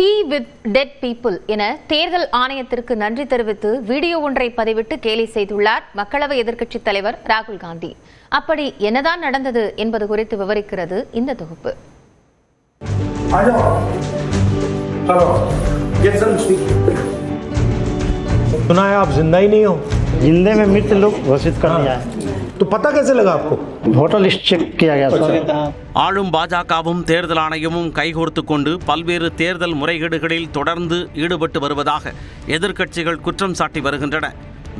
Tea with dead people என தேர்தல் ஆணையத்திற்கு நன்றி தெரிவித்து வீடியோ ஒன்றை பதிவிட்டு கேலி செய்துள்ளார் மக்களவை எதிர்க்கட்சித் தலைவர் ராகுல் காந்தி அப்படி என்னதான் நடந்தது என்பது குறித்து விவரிக்கிறது இந்த தொகுப்பு आ जाओ हेलो गेट सम स्पीक सुना है आप जिंदा ही नहीं हो जिंदे में मृत लोग घोषित कर दिया है तो पता कैसे लगा आपको वोटर लिस्ट चेक किया गया सर ஆளும் பாஜகவும் தேர்தல் ஆணையமும் கைகோர்த்து கொண்டு பல்வேறு தேர்தல் முறைகேடுகளில் தொடர்ந்து ஈடுபட்டு வருவதாக எதிர்க்கட்சிகள் குற்றம் சாட்டி வருகின்றன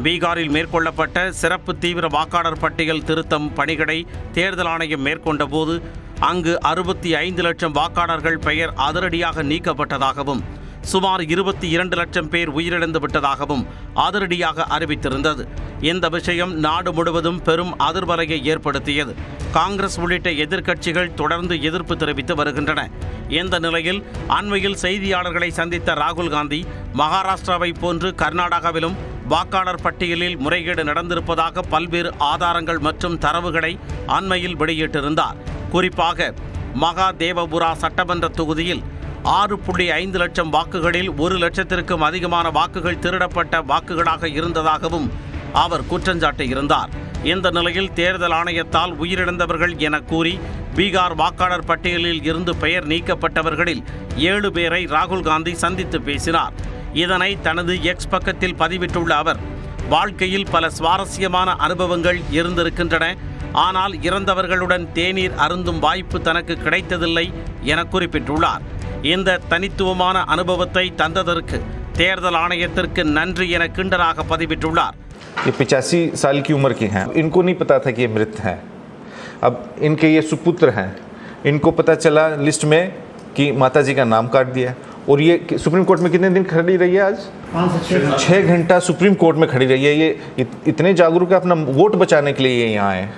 பீகாரில் மேற்கொள்ளப்பட்ட சிறப்பு தீவிர வாக்காளர் பட்டியல் திருத்தம் பணிகளை தேர்தல் ஆணையம் மேற்கொண்ட போது அங்கு அறுபத்தி ஐந்து லட்சம் வாக்காளர்கள் பெயர் அதிரடியாக நீக்கப்பட்டதாகவும் சுமார் இருபத்தி இரண்டு லட்சம் பேர் உயிரிழந்து விட்டதாகவும் அதிரடியாக அறிவித்திருந்தது. இந்த விஷயம் நாடு முழுவதும் பெரும் அதிர்வலையை ஏற்படுத்தியது. காங்கிரஸ் உள்ளிட்ட எதிர்க்கட்சிகள் தொடர்ந்து எதிர்ப்பு தெரிவித்து வருகின்றன. இந்த நிலையில் அண்மையில் செய்தியாளர்களை சந்தித்த ராகுல் காந்தி மகாராஷ்டிராவை போன்று கர்நாடகாவிலும் வாக்காளர் பட்டியலில் முறைகேடு நடந்திருப்பதாக பல்வேறு ஆதாரங்கள் மற்றும் தரவுகளை அண்மையில் வெளியிட்டிருந்தார். குறிப்பாக மகா தேவபுரா சட்டமன்ற தொகுதியில் ஆறு புள்ளி ஐந்து லட்சம் வாக்குகளில் ஒரு லட்சத்திற்கும் அதிகமான வாக்குகள் திருடப்பட்ட வாக்குகளாக இருந்ததாகவும் அவர் குற்றஞ்சாட்டியிருந்தார். இந்த நிலையில் தேர்தல் ஆணையத்தால் உயிரிழந்தவர்கள் என கூறி பீகார் வாக்காளர் பட்டியலில் இருந்து பெயர் நீக்கப்பட்டவர்களில் ஏழு பேரை ராகுல் காந்தி சந்தித்து பேசினார். இதனை தனது எக்ஸ் பக்கத்தில் பதிவிட்டுள்ள அவர் வாழ்க்கையில் பல சுவாரஸ்யமான அனுபவங்கள் இருந்திருக்கின்றன ஆனால் இறந்தவர்களுடன் தேநீர் அருந்தும் வாய்ப்பு தனக்கு கிடைத்ததில்லை என குறிப்பிட்டுள்ளார். இந்த தனித்துவமான அனுபவத்தை தந்ததற்கு தேர்தல் ஆணையத்திற்கு நன்றி என கிண்டலாக பதிவிட்டுள்ளார் ये पिचासी साल की उम्र के हैं इनको नहीं पता था कि ये मृत हैं अब इनके ये सुपुत्र हैं इनको पता चला लिस्ट में कि माता जी का नाम काट दिया और ये कि- सुप्रीम कोर्ट में कितने दिन खड़ी रही है आज छः घंटा सुप्रीम कोर्ट में खड़ी रही है ये इत- इतने जागरूक है अपना वोट बचाने के लिए ये यहाँ आए हैं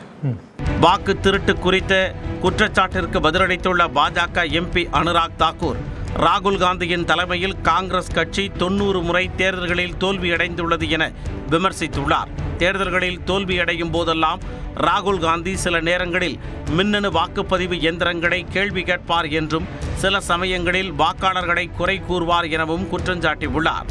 வாக்கு திருட்டு குறித்த குற்றச்சாட்டிற்கு பதிலளித்துள்ள பாஜக எம்பி அனுராக் தாக்கூர் ராகுல் காந்தியின் தலைமையில் காங்கிரஸ் கட்சி தொண்ணூறு முறை தேர்தல்களில் தோல்வியடைந்துள்ளது என விமர்சித்துள்ளார். தேர்தல்களில் தோல்வியடையும் போதெல்லாம் ராகுல் காந்தி சில நேரங்களில் மின்னணு வாக்குப்பதிவு எந்திரங்களை கேள்வி கேட்பார் என்றும் சில சமயங்களில் வாக்காளர்களை குறை கூறுவார் எனவும் குற்றஞ்சாட்டியுள்ளார்